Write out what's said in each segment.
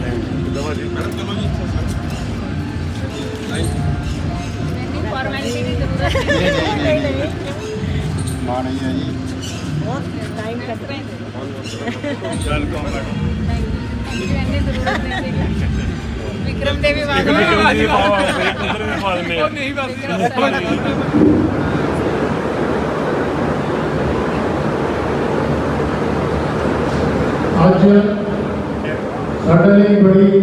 ਦਵਾ ਜੀ ਮੈਡਮ ਚਲੋ ਜੀ ਫਾਰਮੈਲਿਟੀ ਦੀ ਜ਼ਰੂਰਤ ਨਹੀਂ ਨਹੀਂ ਮਾਂ ਨਹੀਂ ਹੈ ਜੀ ਬਹੁਤ ਟਾਈਮ ਕੱਟ ਰਹੇ ਵੈਲਕਮ ਮੈਡਮ ਇੰਨੀ ਸਾਡੇ ਲਈ ਬੜੀ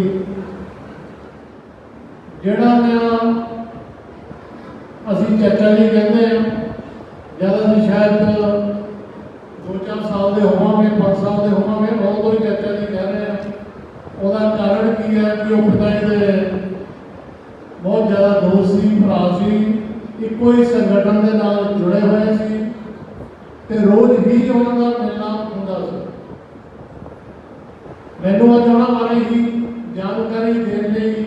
ਜਿਹੜਾ ਮੈਂ ਅਸੀਂ ਚਾਚਾ ਜੀ ਕਹਿੰਦੇ ਆ, ਜਦ ਅਸੀਂ ਸ਼ਾਇਦ ਦੋ ਚਾਰ ਸਾਲ ਦੇ ਹੋਵਾਂਗੇ, ਪੰਜ ਸਾਲ ਦੇ ਹੋਵਾਂਗੇ, ਉਦੋਂ ਹੀ ਚਾਚਾ ਜੀ ਕਹਿ ਰਹੇ ਆ। ਉਹਦਾ ਕਾਰਨ ਕੀ ਹੈ ਕਿ ਉਹ ਪਿਤਾ ਜੀ ਦੇ ਬਹੁਤ ਜ਼ਿਆਦਾ ਦੋਸਤ ਸੀ, ਭਰਾ ਸੀ, ਇੱਕੋ ਹੀ ਸੰਗਠਨ ਦੇ ਨਾਲ ਜੁੜੇ ਹੋਏ ਸੀ ਤੇ ਰੋਜ਼ ਹੀ ਉਹਨਾਂ ਦਾ ਮਿਲਣਾ ਹੁੰਦਾ ਸੀ। ਮੈਨੂੰ ਬਾਰੇ ਹੀ ਜਾਣਕਾਰੀ ਦੇਣ ਲਈ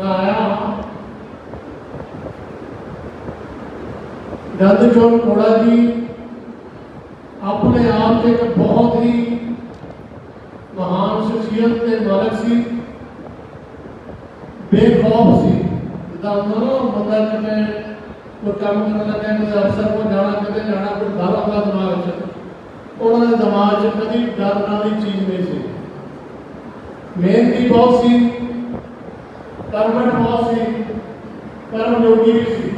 ਆਇਆ ਹਾਂ ਗੰਦ ਚੋਰ ਕੋੜਾ ਜੀ ਆਪਣੇ ਆਪ 'ਚ ਇੱਕ ਬਹੁਤ ਹੀ ਮਹਾਨ ਸ਼ਖਸੀਅਤ ਤੇ ਮਾਲਕ ਸੀ। ਬੇਖੌਫ ਸੀ। ਜਿੱਦਾਂ ਹੁੰਦਾ ਨਾ, ਬੰਦਾ ਕਿਤੇ ਕੋਈ ਕੰਮ ਕਰਨ ਲੱਗਾ ਕੋਈ ਅਫਸਰ ਕੋਲ ਜਾਣਾ, ਕਿਤੇ ਜਾਣਾ, ਕੋਈ ਡਰ ਹੁੰਦਾ ਦਿਮਾਗ 'ਚ। ਉਹਨਾਂ ਦੇ ਦਿਮਾਗ 'ਚ ਕਦੀ ਡਰ ਦੀ ਚੀਜ਼ ਨਹੀਂ ਸੀ। ਮਿਹਨਤੀ ਬਹੁਤ ਸੀ ਕਰਮਟ ਬਹੁਤ ਸੀ ਕਰਮ ਯੋਗੀ ਵੀ ਸੀ।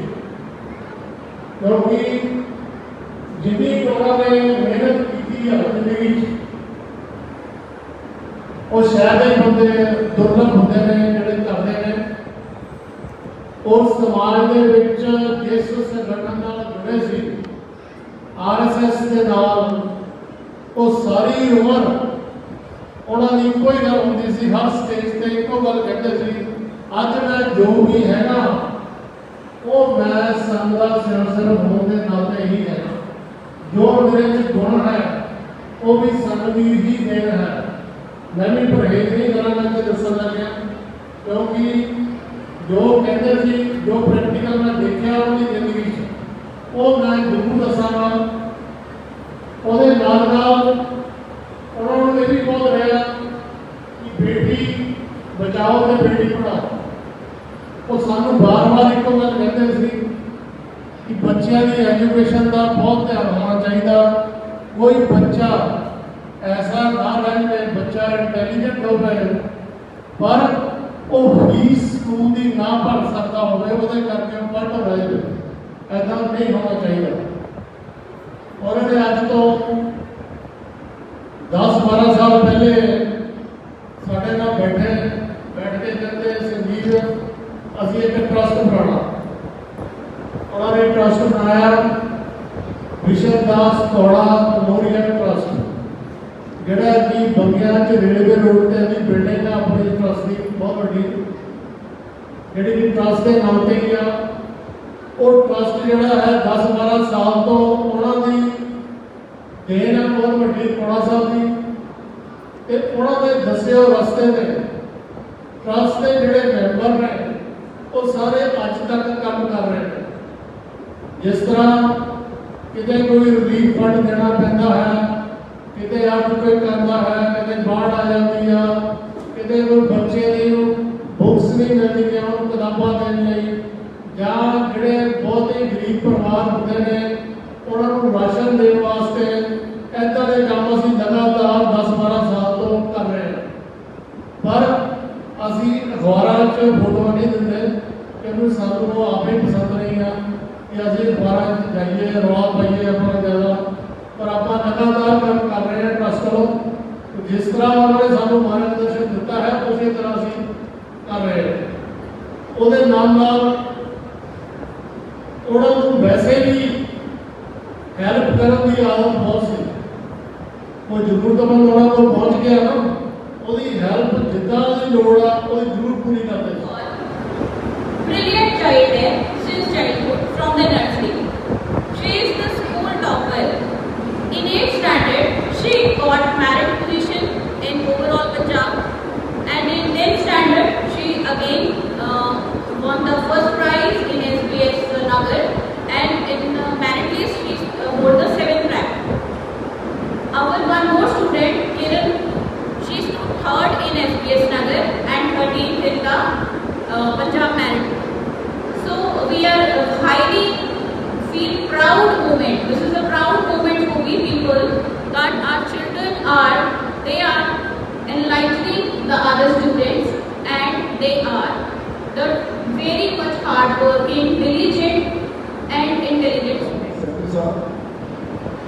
ਕਿਉਂਕਿ ਜਿੰਨੀ ਉਹਨਾਂ ਨੇ ਮਿਹਨਤ ਕੀਤੀ ਹੈ ਜ਼ਿੰਦਗੀ 'ਚ ਉਹ ਸ਼ਾਇਦ ਹੀ ਬੰਦੇ, ਦੁਰਲਭ ਹੁੰਦੇ ਨੇ, ਜਿਹੜੇ ਕਰਦੇ ਨੇ। ਉਸ ਸਮਾਜ ਦੇ ਵਿੱਚ ਜਿਸ ਸੰਗਠਨ ਨਾਲ ਜੁੜੇ ਸੀ ਆਰਐਸਐਸ ਦੇ ਨਾਲ, ਉਹ ਸਾਰੀ ਉਮਰ ਉਹਨਾਂ ਦੀ ਇੱਕੋ ਗੱਲ ਹੁੰਦੀ ਸੀ, ਹਰ ਸਟੇਜ ਤੇ ਇੱਕੋ ਗੱਲ ਕਹਿੰਦੇ ਸੀ, ਅੱਜ ਮੈਂ ਜੋ ਵੀ ਹੈਗਾ, ਉਹ ਮੈਂ ਸੰਗ ਦਾ ਸਿਰਸਰ ਹੋਣ ਦੇ ਨਾਤੇ ਹੀ ਹੈ ਜੋ ਮੇਰੇ ਵਿੱਚ ਗੁਣ ਹੈ, ਉਹ ਵੀ ਸੰਗ ਦੀ ਹੀ ਦੇਣ ਹੈ। ਮੈਂ ਵੀ ਪਰਹੇਜ਼ ਨਹੀਂ ਕਰਾਂਗਾ ਤੇ ਦੱਸਣ ਲੱਗਿਆ, ਕਿਉਂਕਿ ਜੋ ਕਹਿੰਦੇ ਸੀ, ਜੋ ਪ੍ਰੈਕਟੀਕਲ ਮੈਂ ਦੇਖਿਆ ਉਹਦੀ ਜ਼ਿੰਦਗੀ 'ਚ, ਉਹ ਮੈਂ ਜ਼ਰੂਰ ਦੱਸਾਂਗਾ। ਉਹਦੇ ਨਾਲ ਨਾਲ ਬਚਾਓ ਤੇ ਬੇਟੀ ਪੜਾਓ ਉਹ ਸਾਨੂੰ ਬਾਰ-ਬਾਰ ਇੱਕੋ ਗੱਲ ਕਹਿੰਦੇ ਸੀ ਕਿ ਬੱਚਿਆਂ ਦੀ ਐਜੂਕੇਸ਼ਨ ਦਾ ਬਹੁਤ ਧਿਆਨ ਹੋਣਾ ਚਾਹੀਦਾ। ਕੋਈ ਬੱਚਾ ਐਸਾ ਨਾ ਰਹੇ ਕਿ ਬੱਚਾ ਇੰਟੈਲੀਜੈਂਟ ਹੋਵੇ, ਪਰ ਉਹ ਫੀਸ ਸਕੂਲ ਦੀ ਨਾ ਭਰ ਸਕਦਾ ਹੋਵੇ, ਉਹਦੇ ਕਰਕੇ ਉਹ ਪੜ੍ਹ ਰਹੇ ਐਦਾਂ ਨਹੀਂ ਹੋਣਾ ਚਾਹੀਦਾ। ਉਹਨਾਂ ਨੇ ਅੱਜ ਤੋਂ 10 12 10 12 ਸਾਲ ਤੋਂ ਉਹਨਾਂ ਦੀ ਦੇਣ ਹੈ, ਬਹੁਤ ਵੱਡੀ ਕੋਣਾ ਸਾਹਿਬ ਦੀ। ਤੇ ਉਹਨਾਂ ਦੇ ਦੱਸੇ ਹੋਏ ਰਸਤੇ ਤੇ ਟਰਸਟ ਦੇ ਜਿਹੜੇ ਮੈਂਬਰ ਨੇ, ਉਹ ਸਾਰੇ ਅੱਜ ਤੱਕ ਕੰਮ ਕਰ ਰਹੇ ਨੇ। ਜਿਸ ਤਰ੍ਹਾਂ ਕਿਤੇ ਕੋਈ ਰਿਲੀਫ ਫੰਡ ਦੇਣਾ ਪੈਂਦਾ ਹੈ, ਕਿਤੇ ਆਪ ਕੋਈ ਕਰਦਾ ਹੈ, ਕਿਤੇ ਬਾੜ ਆ ਜਾਂਦੀ ਆ, ਕਿਤੇ ਉਹ ਬੱਚੇ ਦੀ ਨੂੰ ਬੁੱਕਸ ਨਹੀਂ ਮਿਲਦੀਆਂ ਉਹ ਕਿਤਾਬਾਂ ਦੇਣ ਲਈ। ਜਾਂ ਜਿਹੜੇ ਬਹੁਤ ਹੀ ਗਰੀਬ ਪਰਿਵਾਰ ਹੁੰਦੇ ਨੇ, ਉਹਨਾਂ ਨੂੰ ਰਾਸ਼ਨ ਦੇਣ ਵਾਸਤੇ ਏਦਾਂ ਦੇ ਕੰਮ ਅਸੀਂ ਲਗਾਤਾਰ 10-12 ਸਾਲ ਤੋਂ ਕਰ ਰਹੇ ਹਾਂ। ਪਰ ਅਸੀਂ ਅਖਬਾਰਾਂ 'ਚ ਫੋਟੋ ਨਹੀਂ ਦਿੰਦੇ। ਕਿਉਂਕਿ ਸਾਨੂੰ ਉਹ ਆਪੇ ਪਸੰਦ ਨਹੀਂ ਆ ਕਿ ਅਸੀਂ ਅਖਬਾਰਾਂ 'ਚ ਜਾਈਏ, ਰੌਲਾ ਪਾਈਏ ਆਪਣਾ ਜ਼ਿਆਦਾ। ਪਰ ਆਪਾਂ ਲਗਾਤਾਰ ਕੰਮ ਕਰ ਰਹੇ ਹਾਂ ਟਰਸਟ ਵੱਲੋਂ ਜਿਸ ਤਰ੍ਹਾਂ ਉਹਨਾਂ ਨੇ ਸਾਨੂੰ ਮਾਰਗਦਰਸ਼ਨ ਦਿੱਤਾ ਹੈ ਉਸੇ ਤਰ੍ਹਾਂ ਅਸੀਂ ਕਰ ਰਹੇ ਹਾਂ ਉਹਦੇ ਨਾਲ ਨਾਲ ਉਹਨਾਂ ਨੂੰ ਵੈਸੇ ਵੀ ਹੈਲਪ ਕਰਨ ਦੀ ਆਦਤ ਬਹੁਤ ਸੀ। ਉਹ ਜ਼ਰੂਰਤਮੰਦ ਉਹਨਾਂ ਕੋਲ ਪਹੁੰਚ ਗਿਆ ਨਾ, ਉਹਦੀ ਹੈਲਪ ਜਿੱਦਾਂ ਦੀ ਲੋੜ ਆ, ਉਹਦੀ ਜ਼ਰੂਰ ਪੂਰੀ ਕਰਦੇ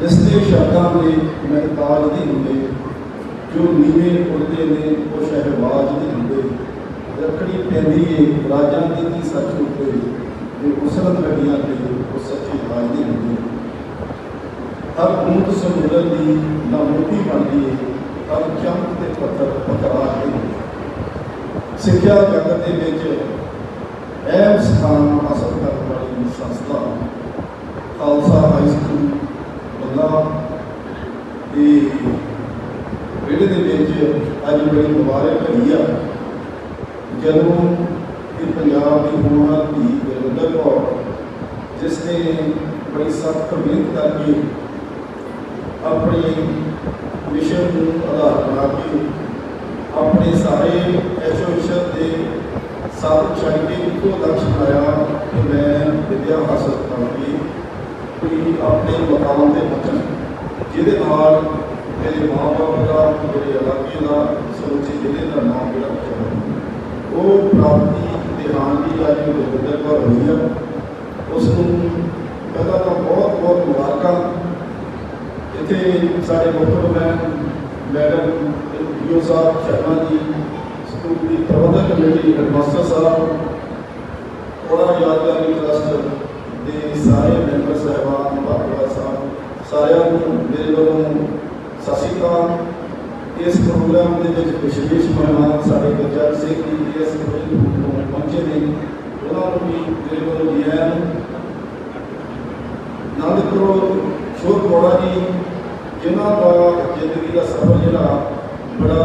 ਇਸ ਦੇ ਸ਼ਬਦਾਂ ਦੇ ਮਹਿਤਾਜ ਨਹੀਂ ਹੁੰਦੇ, ਜੋ ਨੀਵੇਂ ਉੜਦੇ ਨੇ, ਉਹ ਸ਼ਹਿਬਾਜ਼ ਨਹੀਂ ਹੁੰਦੇ। ਰੱਖੜੀ ਪੈਂਦੀ ਏ ਰਾਜਾਂ ਦੀ ਕੀ ਸੱਚ ਉੱਤੇ, ਜੋ ਉਸਰਤ ਗੱਡੀਆਂ ਤੇ, ਉਹ ਸੱਚੀ ਰਾਜ ਨਹੀਂ ਹੁੰਦੇ। ਹਰ ਬੂੰਦ ਸਮੁੰਦਰ ਦੀ ਨਾ ਮੋਤੀ ਬਣਦੀ ਏ, ਹਰ ਚਮਕ ਤੇ ਪੱਥਰ ਪਕੜਾ ਕੇ ਸਿੱਖਿਆ ਜਗਤ ਦੇ ਵਿੱਚ ਅਹਿਮ ਸਥਾਨ ਹਾਸਲ ਕਰਨ ਵਾਲੀ ਸੰਸਥਾ ਖਾਲਸਾ ਹਾਈ ਸਕੂਲ ਬੰਦਾ ਦੀ ਵਿਹੜੇ ਦੇ ਵਿੱਚ ਅੱਜ ਬੜੀ ਮੁਬਾਰਕ ਹੋਈ ਆ ਜਦੋਂ ਇਹ ਪੰਜਾਬ ਦੀ ਹੋਣ ਵਾਲੀ ਧੀ ਗੁਰਵਿੰਦਰ ਕੌਰ ਜਿਸ ਨੇ ਬੜੀ ਸਖਤ ਮਿਹਨਤ ਕਰਕੇ ਆਪਣੀ ਮਿਸ਼ਨ ਨੂੰ ਆਧਾਰ ਬਣਾ ਕੇ ਆਪਣੇ ਸਾਰੇ ਐਸੋਸੀਏਸ਼ਨ ਦੇ ਸਾਥ ਛੱਡ ਕੇ ਇੱਕੋ ਲਕਸ਼ ਬਣਾਇਆ ਕਿ ਮੈਂ ਹਾਸਲ ਕਰਾਂਗੀ ਕੋਈ ਆਪਣੇ ਮਕਾਮ ਤੇ ਪਹੁੰਚਣ ਜਿਹਦੇ ਨਾਲ ਮੇਰੇ ਮਾਪੇ ਦਾ ਮੇਰੇ ਇਲਾਕੇ ਦਾ ਸਮੁੱਚੇ ਜ਼ਿਲ੍ਹੇ ਦਾ ਨਾਮ ਜਿਹੜਾ ਉੱਚਾ ਉਹ ਪ੍ਰਾਪਤੀ ਦੇ ਹਾਨ ਦੀ ਅੱਜ ਗੁਰਵਿੰਦਰ ਕੌਰ ਹੋਈ ਆ। ਉਸ ਨੂੰ ਪਹਿਲਾਂ ਤਾਂ ਬਹੁਤ ਬਹੁਤ ਮੁਬਾਰਕਾਂ। ਇੱਥੇ ਸਾਡੇ ਮੁਖਤਰ ਮੈਂ madam you sahib, Sharma ji, school ਦੀ ਪ੍ਰਬੰਧਕ ਕਮੇਟੀ, ਹੈਡਮਾਸਟਰ ਸਾਹਿਬ ਕੋੜਾ ਯਾਦਗਾਰੀ ਟਰਸਟ ਦੇ ਸਾਰੇ ਮੈਂਬਰ ਸਹਿਬਾਨ ਭਾਗਵਾ ਸਾਹਿਬ ਸਾਰਿਆਂ ਨੂੰ, ਮੇਰੇ ਵੱਲੋਂ ਸਤਿ ਸ਼੍ਰੀ ਅਕਾਲ। ਇਸ ਪ੍ਰੋਗਰਾਮ ਦੇ ਵਿੱਚ ਵਿਸ਼ੇਸ਼ ਮਹਿਮਾਨ ਸਾਡੇ ਗੁਰਜਰ ਸਿੰਘ ਜੀ ਇਸ ਪ੍ਰੋਗਰਾਮ ਪਹੁੰਚੇ ਨੇ। ਉਹਨਾਂ ਨੂੰ ਵੀ ਮੇਰੇ ਵੱਲੋਂ ਜੀ ਆਇਆਂ ਨੂੰ ਨੰਦਪੁਰ ਸ਼ੋਰ ਕੋੜਾ ਜੀ। ਜਿਨ੍ਹਾਂ ਦਾ ਜ਼ਿੰਦਗੀ ਦਾ ਸਫ਼ਰ ਜਿਹੜਾ ਬੜਾ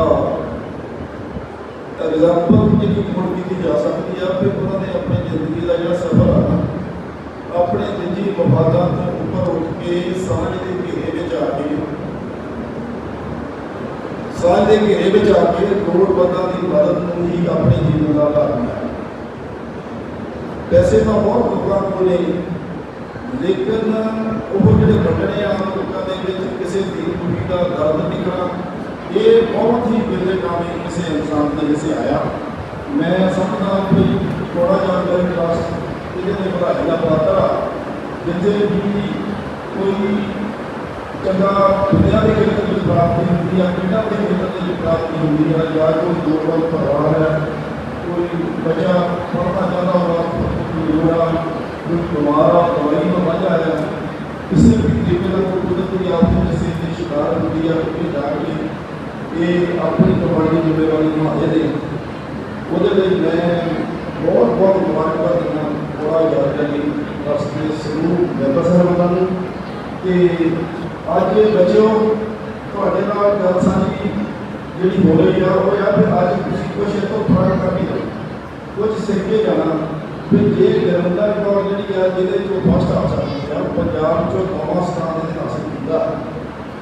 ਐਗਜ਼ਾਮਪਲ ਜਿਹੜੀ ਮੋੜ ਕੀਤੀ ਜਾ ਸਕਦੀ ਆ ਕਿ ਉਹਨਾਂ ਨੇ ਆਪਣੀ ਜ਼ਿੰਦਗੀ ਦਾ ਜਿਹੜਾ ਸਫ਼ਰ ਆ ਆਪਣੇ ਨਿੱਜੀ ਮਫਾਦਾਂ ਤੋਂ ਉੱਪਰ ਉੱਠ ਕੇ ਸਾਂਝ ਦੇ ਘੇਰੇ ਵਿੱਚ ਆ ਕੇ ਸਾਂਝ ਦੇ ਘੇਰੇ ਵਿੱਚ ਆ ਕੇ ਲੋੜਵੰਦਾਂ ਦੀ ਮਦਦ ਨੂੰ ਹੀ ਆਪਣੇ ਜੀਵਨ ਦਾ ਆਧਾਰ ਬਣਾਇਆ ਪੈਸੇ ਤਾਂ ਬਹੁਤ ਲੋਕਾਂ ਕੋਲ ਨੇ, ਲੇਕਿਨ ਉਹ ਜਿਹੜੇ ਵੰਡਣੇ ਆਮ ਲੋਕਾਂ ਦੇ ਵਿੱਚ ਕਿਸੇ ਦੀ ਕੁੜੀ ਦਾ ਦਰਦ ਨਿਕਲਣਾ ਇਹ ਬਹੁਤ ਹੀ ਬਿਰਲੇ ਕੰਮ ਕਿਸੇ ਇਨਸਾਨ ਦੇ ਵਿੱਚ ਆਇਆ। ਮੈਂ ਸਮਝਦਾ ਕਿ ਥੋੜਾ ਜਿਹਾ ਅੰਦਰ ਕਲਾਸ ਇਹਦੇ ਤੇ ਪੜ੍ਹਾਈ ਦਾ ਪਾਤਰ ਆ, ਜਿੱਥੇ ਵੀ ਕੋਈ ਚੰਗਾ ਵਿਦਿਆ ਦੇ ਖੇਤਰ ਵਿੱਚ ਪ੍ਰਾਪਤੀ ਹੁੰਦੀ ਹੈ ਖੇਡਾਂ ਦੇ ਖੇਤਰ ਵਿੱਚ ਪ੍ਰਾਪਤੀ ਹੁੰਦੀ ਹੈ ਜਾਂ ਕੋਈ ਦੋਗਲ ਪਰਿਵਾਰ ਹੈ, ਕੋਈ ਬੱਚਾ ਪੜ੍ਹਨਾ ਚਾਹੁੰਦਾ ਹੋਗਾ ਕੋਈ ਲੋੜਾ ਕੋਈ ਬਿਮਾਰ ਆ, ਦਵਾਈ ਤੋਂ ਵੱਜ ਆਇਆ ਕਿਸੇ ਵੀ ਤਰੀਕੇ ਦਾ ਕੋਈ ਕੁਦਰਤੀ ਆਫਤ ਕਿਸੇ ਦੀ ਸ਼ਿਕਾਰ ਹੁੰਦੀ ਹੈ ਕਿ ਜਾ ਕੇ ਇਹ ਆਪਣੀ ਕਮਾਈ ਜ਼ਿੰਮੇਵਾਰੀ ਨਿਭਾਉਂਦੇ ਨੇ। ਉਹਦੇ ਲਈ ਮੈਂ ਬਹੁਤ ਬਹੁਤ ਮੁਬਾਰਕਬਾਦ ਦਿੰਦਾ ਥੋੜਾ ਜਿਹਾ ਜੀ ਰਸਤੇ ਸਮੂਹ ਮੈਂਬਰ ਸਾਹਿਬਾਨਾਂ ਨੂੰ ਕਿ ਅੱਜ ਬੱਚਿਓ, ਤੁਹਾਡੇ ਨਾਲ ਗੱਲ ਸਾਂਝੀ ਜਿਹੜੀ ਹੋ ਰਹੀ ਆ, ਉਹ ਯਾਰ ਫਿਰ ਅੱਜ ਤੁਸੀਂ ਕੁਛ ਇਹ ਤੋਂ ਫ਼ਰਕ ਕਰ ਨਹੀਂ ਕੁਝ ਸਿੱਖ ਕੇ ਜਾਣਾ। ਫਿਰ ਜੇ ਗਰਮਦਾ ਰਿਕਾਰਡ ਜਿਹੜੀ ਆ, ਜਿਹਦੇ ਚੋਂ ਫਸਟ ਆ ਸਕਦੀ ਆ, ਪੰਜਾਬ ਚੋਂ ਨੌਵਾਂ ਸਥਾਨ ਦੇ ਹਾਸਲ ਕੀਤਾ।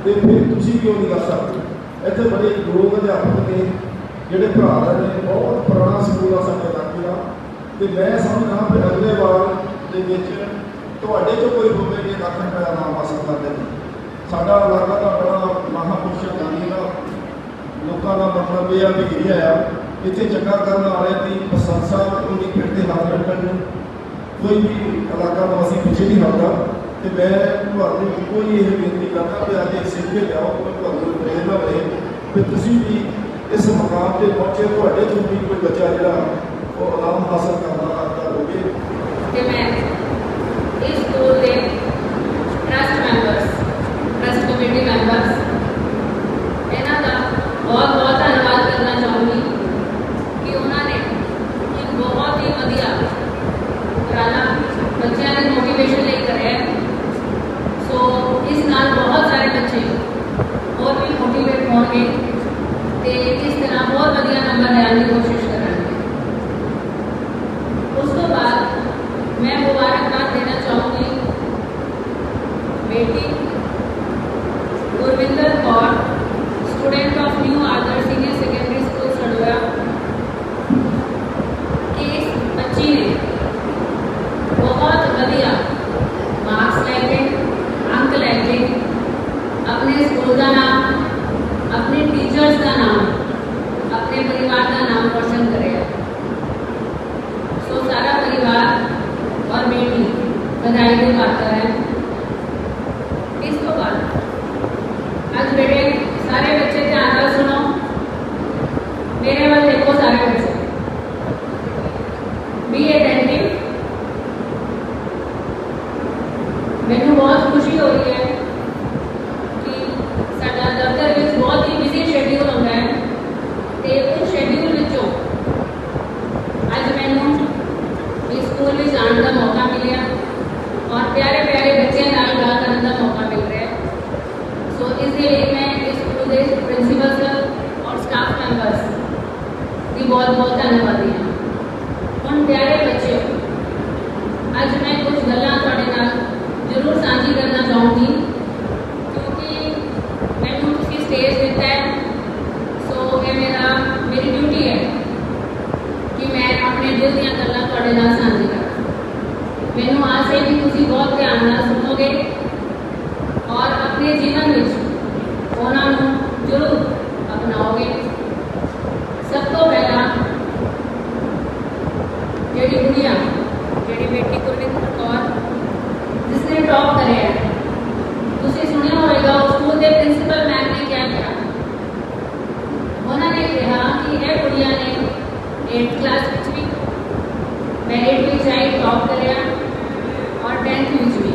ਤੇ ਫਿਰ ਤੁਸੀਂ ਕਿਉਂ ਨਹੀਂ ਕਰ ਸਕਦੇ? ਇੱਥੇ ਬੜੇ ਲੋਕ ਅਧਿਆਪਕ ਨੇ, ਜਿਹੜੇ ਭਰਾ ਨੇ, ਬਹੁਤ ਪੁਰਾਣਾ ਸਕੂਲ ਆ ਸਾਡੇ ਇਲਾਕੇ ਦਾ। ਤੇ ਮੈਂ ਸਮਝਦਾ ਕਿ ਅਗਲੇ ਵਾਰ ਦੇ ਵਿੱਚ ਤੁਹਾਡੇ ਚੋਂ ਕੋਈ ਹੋਵੇ ਕਿ ਲੱਖ ਰੁਪਏ ਦਾ ਨਾਮ ਹਾਸਲ ਕਰਦੇ ਨੇ। ਸਾਡਾ ਇਲਾਕਾ ਦਾ ਬੜਾ ਮਹਾਪੁਰਸ਼ ਗਾਂਧੀ ਦਾ। ਲੋਕਾਂ ਦਾ ਮਤਲਬ ਇਹ ਆ ਵੀ ਇਹ ਆ, ਇੱਥੇ ਚੰਗਾ ਕਰਨ ਵਾਲੇ ਦੀ ਪ੍ਰਸ਼ੰਸਾ ਉਹਦੀ ਪਿੱਠ ਤੇ ਹੱਥ ਰੱਖਣ ਨੂੰ ਕੋਈ ਵੀ ਇਲਾਕਾ ਵਾਸੀ ਪਿੱਛੇ ਨਹੀਂ ਹਟਦਾ। ਤੇ ਮੈਂ ਤੁਹਾਨੂੰ ਇੱਕੋ ਹੀ ਇਹ ਬੇਨਤੀ ਕਰਦਾ ਕਿ ਅੱਜ ਇਹ ਸਿੱਖ ਲਿਆਓ ਕੋਈ ਤੁਹਾਨੂੰ ਪ੍ਰੇਰਨਾ ਮਿਲੇ। ਕਿ ਤੁਸੀਂ ਵੀ ਇਸ ਮਕਾਮ ਤੇ ਪਹੁੰਚੇ, ਤੁਹਾਡੇ ਤੋਂ ਵੀ ਕੋਈ ਬੱਚਾ ਜਿਹੜਾ, ਉਹ ਆਰਾਮ ਹਾਸਲ ਕਰਨਾ ਕਰਦਾ ਹੋਵੇ। ਤੇ ਮੈਂ ਇਸ ਸਕੂਲ ਦੇ trust members trust committee members ਇਹਨਾਂ ਦਾ ਬਹੁਤ ਬਹੁਤ ਧੰਨਵਾਦ ਕਰਨਾ ਚਾਹੂੰਗੀ ਕਿ ਉਹਨਾਂ ਨੇ ਇੱਕ ਬਹੁਤ ਹੀ ਵਧੀਆ ਉਪਰਾਲਾ ਬੱਚਿਆਂ ਦੇ ਮੋਟੀਵੇਸ਼ਨ ਲਈ ਕਰਿਆ ਹੈ। ਸੋ ਇਸ ਨਾਲ ਬਹੁਤ ਸਾਰੇ ਬੱਚੇ ਹੋਰ ਵੀ ਮੋਟੀਵੇਟ ਹੋਣਗੇ ਤੇ ਇਸ ਤਰ੍ਹਾਂ ਬਹੁਤ ਵਧੀਆ ਨੰਬਰ ਲੈਣ ਦੀ ਕੋਸ਼ਿਸ਼ ਕਰਾਂਗੇ ਉਸ ਤੋਂ ਬਾਅਦ ਮੈਂ ਮੁਬਾਰਕਬਾਦ ਦੇਣਾ ਚਾਹੂੰਗੀ ਬੇਟੀ Gurvinder Kaur student of new order senior secondary school Saroya campus ਦੀ ਬਹੁਤ ਬਹੁਤ ਧੰਨਵਾਦੀ ਹਾਂ ਹੁਣ ਪਿਆਰੇ ਬੱਚਿਓ ਅੱਜ ਮੈਂ ਕੁਝ ਗੱਲਾਂ ਤੁਹਾਡੇ ਨਾਲ ਜ਼ਰੂਰ ਸਾਂਝੀ ਕਰਨਾ ਚਾਹੂੰਗੀ ਕਿਉਂਕਿ ਮੈਨੂੰ ਤੁਸੀਂ ਸਟੇਜ ਦਿੱਤਾ ਹੈ ਸੋ ਇਹ ਮੇਰਾ ਮੇਰੀ ਡਿਊਟੀ ਹੈ ਕਿ ਮੈਂ ਆਪਣੇ ਦੀਆਂ ਗੱਲਾਂ ਤੁਹਾਡੇ ਨਾਲ ਸਾਂਝੀ ਕਰਾਂ। ਮੈਨੂੰ ਆਸ ਹੈ ਕਿ ਤੁਸੀਂ ਬਹੁਤ ਧਿਆਨ ਨਾਲ ਸੁਣੋਗੇ ਔਰ ਆਪਣੇ ਜੀਵਨ ਵਿੱਚ ਉਹਨਾਂ ਨੂੰ ਜ਼ਰੂਰ ਅਪਣਾਓਗੇ। ਸਭ ਤੋਂ ਪਹਿਲਾਂ ਜਿਹੜੀ ਦੁਨੀਆ ਜਿਹੜੀ ਬੇਟੀ ਗੁਰਵਿੰਦਰ ਕੌਰ ਜਿਸ ਨੇ ਟੌਪ ਕਰਿਆ ਤੁਸੀਂ ਸੁਣਿਆ ਹੋਵੇਗਾ ਉਸ ਸਕੂਲ ਦੇ ਪ੍ਰਿੰਸੀਪਲ ਮੈਮ ਨੇ ਕਿਹਾ ਕਿਹਾ ਉਹਨਾਂ ਨੇ ਕਿਹਾ ਕਿ ਇਹ ਕੁੜੀਆਂ ਨੇ 8th ਕਲਾਸ ਵਿੱਚ ਵੀ ਮੈਰਿਟ ਵਿੱਚ ਆਈ ਟੌਪ ਕਰਿਆ ਔਰ 10th ਵਿੱਚ ਵੀ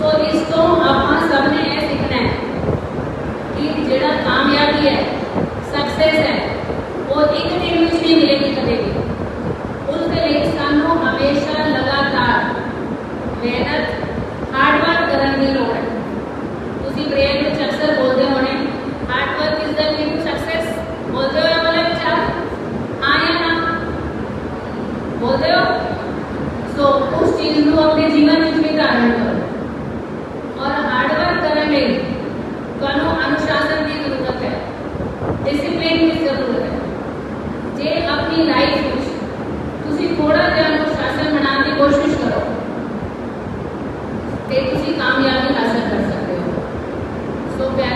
ਸੋ ਇਸ ਤੋਂ ਆਪਾਂ ਸਭ ਨੇ ਇਹ ਸਿੱਖਣਾ ਹੈ ਕਿ ਜਿਹੜਾ ਕਾਮਯਾਬੀ ਹੈ ਸਕਸੈਸ ਹੈ ਉਹ ਇੱਕ ਦਿਨ ਵਿੱਚ ਨਹੀਂ ਮਿਲੇਗੀ ਕਦੇ ਵੀ ਉਸ ਦੇ ਲਈ ਸਾਨੂੰ ਹਮੇਸ਼ਾ ਲਗਾਤਾਰ ਮਿਹਨਤ ਹਾਰਡ ਵਰਕ ਕਰਨ ਦੀ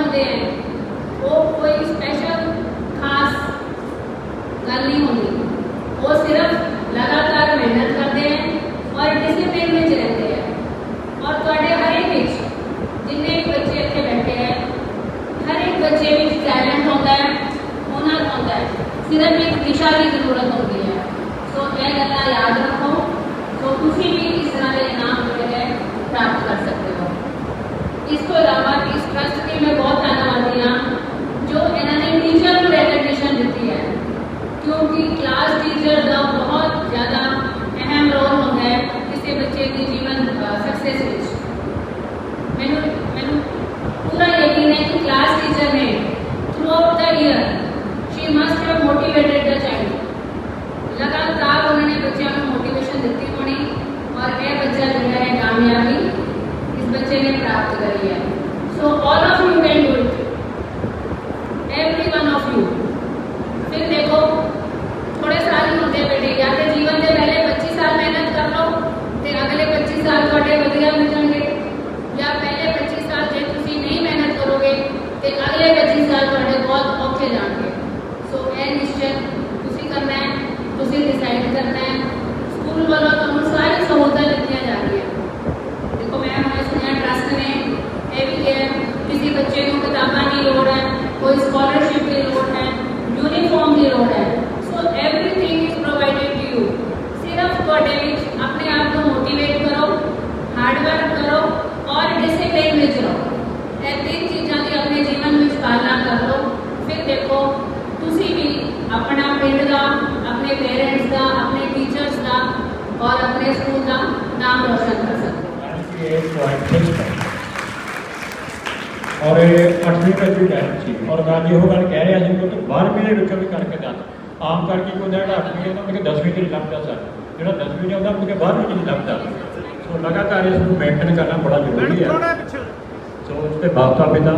ਕਾਮਯਾਬ ਹੁੰਦੇ ਹੈ ਉਹ ਕੋਈ ਸਪੈਸ਼ਲ ਖਾਸ ਗੱਲ ਨਹੀਂ ਹੁੰਦੀ ਉਹ ਸਿਰਫ ਲਗਾਤਾਰ ਮਿਹਨਤ ਕਰਦੇ ਹੈ ਔਰ ਡਿਸਪਲਿਨ ਵਿੱਚ ਰਹਿੰਦੇ ਹੈ ਔਰ ਤੁਹਾਡੇ ਹਰ ਇੱਕ ਵਿੱਚ ਜਿੰਨੇ ਵੀ ਬੱਚੇ ਇੱਥੇ ਬੈਠੇ ਹੈ ਹਰ ਇੱਕ ਬੱਚੇ ਵਿੱਚ ਟੈਲੈਂਟ ਹੁੰਦਾ ਹੈ ਹੁਨਰ ਹੁੰਦਾ ਹੈ ਸਿਰਫ ਇੱਕ ਦਿਸ਼ਾ ਦੀ ਜ਼ਰੂਰਤ ਹੁੰਦੀ ਹੈ ਸੋ ਇਹ ਗੱਲਾਂ ਯਾਦ ਰੱਖੋ ਸੋ ਤੁਸੀਂ ਵੀ ਇਸ ਤਰ੍ਹਾਂ ਦੇ ਇਨਾਮ ਜਿਹੜੇ ਹੈ ਪ੍ਰਾਪਤ ਕਰ ਸਕਦੇ ਹੋ ਇਸ ਤੋਂ ਇਲਾਵਾ ਇਸ ਟਰਸਟ ਦੀ ਮੈਂ ਬਹੁਤ ਧੰਨਵਾਦੀ ਹਾਂ ਜੋ ਇਹਨਾਂ ਨੇ ਟੀਚਰ ਨੂੰ ਰੈਕਗਨੀਸ਼ਨ ਦਿੱਤੀ ਹੈ ਕਿਉਂਕਿ ਕਲਾਸ ਟੀਚਰ ਦਾ ਬਹੁਤ ਜ਼ਿਆਦਾ ਅਹਿਮ ਰੋਲ ਹੁੰਦਾ ਹੈ ਕਿਸੇ ਬੱਚੇ ਦੀ ਜੀਵਨ ਸਕਸੈਸ ਵਿੱਚ ਮੈਨੂੰ ਮੈਨੂੰ ਪੂਰਾ ਯਕੀਨ ਹੈ ਕਿ ਕਲਾਸ ਟੀਚਰ ਨੇ throughout the year she must have motivated the child ਲਗਾਤਾਰ ਉਹਨਾਂ ਨੇ ਬੱਚਿਆਂ ਨੂੰ ਮੋਟੀਵੇਸ਼ਨ ਦਿੱਤੀ ਹੋਣੀ ਔਰ ਇਹ ਬੱਚਾ ਜਿਹੜਾ ਹੈ ਕਾਮਯਾਬੀ ਇਸ ਬੱਚੇ ਨੇ ਪ੍ਰਾਪਤ ਕਰੀ ਹੈ so all of you can do it every one of you ਫਿਰ ਦੇਖੋ ਥੋੜੇ ਸਾਲ ਹੀ ਹੁੰਦੇ ਬੇਟੇ ਜਾਂ ਤੇ ਜੀਵਨ ਦੇ ਪਹਿਲੇ 25 ਸਾਲ ਮਿਹਨਤ ਕਰ ਲਓ ਤੇ ਅਗਲੇ 25 ਸਾਲ ਤੁਹਾਡੇ ਵਧੀਆ ਬਚਣਗੇ ਜਾਂ ਪਹਿਲੇ 25 ਸਾਲ ਜੇ ਤੁਸੀਂ ਨਹੀਂ ਮਿਹਨਤ ਕਰੋਗੇ ਤੇ ਅਗਲੇ 25 ਸਾਲ ਤੁਹਾਡੇ ਬਹੁਤ ਔਖੇ ਜਾਣਗੇ। ਸੋ ਇਹ ਨਿਸ਼ਚੈ ਤੁਸੀਂ ਕਰਨਾ ਹੈ, ਤੁਸੀਂ ਡਿਸਾਈਡ ਕਰਨਾ ਹੈ। ਸਕੂਲ ਵੱਲੋਂ ਤੁਹਾਨੂੰ ਸਾਰੀ ਸਹੂਲਤਾਂ ਦਿੱਤੀਆਂ ਜਾ ਰਹੀਆਂ ਦੇਖੋ ਮੈਂ ਹੁਣੇ ਸੁਣਿਆ ਟਰਸਟ ਨੇ ਇਹ ਵੀ ਕਿਹਾ ਕਿਸੇ ਬੱਚੇ ਨੂੰ ਕਿਤਾਬਾਂ ਦੀ ਲੋੜ ਹੈ ਕੋਈ ਸਕਾਲਰਸ਼ਿਪ ਦੀ ਲੋੜ ਹੈ ਯੂਨੀਫਾਰਮ ਦੀ ਲੋੜ ਹੈ so everything is provided to you ਸਿਰਫ ਤੁਹਾਡੇ ਵਿੱਚ ਆਪਣੇ ਆਪ ਨੂੰ ਮੋਟੀਵੇਟ ਕਰੋ ਹਾਰਡ ਵਰਕ ਕਰੋ ਔਰ ਡਿਸਪਲਿਨ ਵਿੱਚ ਰਹੋ ਇਹ ਤਿੰਨ ਚੀਜ਼ਾਂ ਦੀ ਆਪਣੇ ਜੀਵਨ ਵਿੱਚ ਪਾਲਣਾ ਕਰ ਲਓ ਫਿਰ ਦੇਖੋ ਤੁਸੀਂ ਵੀ ਆਪਣਾ ਪਿੰਡ ਦਾ ਆਪਣੇ ਪੇਰੈਂਟਸ ਦਾ ਆਪਣੇ ਟੀਚਰਸ ਦਾ ਔਰ ਆਪਣੇ ਸਕੂਲ ਦਾ ਨਾਮ ਰੋਸ਼ਨ ਕਰ ਅੱਠਵੀਂ ਤੱਕ ਵੀ ਟੈਸਟ ਸੀ। ਔਰ ਮੈਂ ਅੱਜ ਇਹੋ ਗੱਲ ਕਹਿ ਰਿਹਾ ਸੀ ਕਿ 12ਵੀਂ ਦੇ ਵਿੱਚੋਂ ਵੀ ਕਰਕੇ ਦੱਸ। ਆਮ ਕਰਕੇ ਕੋਈ ਜਿਹੜਾ ਅੱਠਵੀਂ ਹੈ ਤਾਂ ਮੈਨੂੰ 10ਵੀਂ ਤੇ ਲੱਭਦਾ ਸਰ ਜਿਹੜਾ 10ਵੀਂ ਨੇ ਉਹਦਾ ਮੈਨੂੰ 12ਵੀਂ ਚ ਨਹੀਂ ਲੱਭਦਾ ਸੋ। ਲਗਾਤਾਰ ਇਸ ਨੂੰ ਮੇਨਟੇਨ ਕਰਨਾ ਬੜਾ ਜ਼ਰੂਰੀ ਹੈ। ਸੋ ਉਸ ਤੇ ਮਾਤਾ ਪਿਤਾ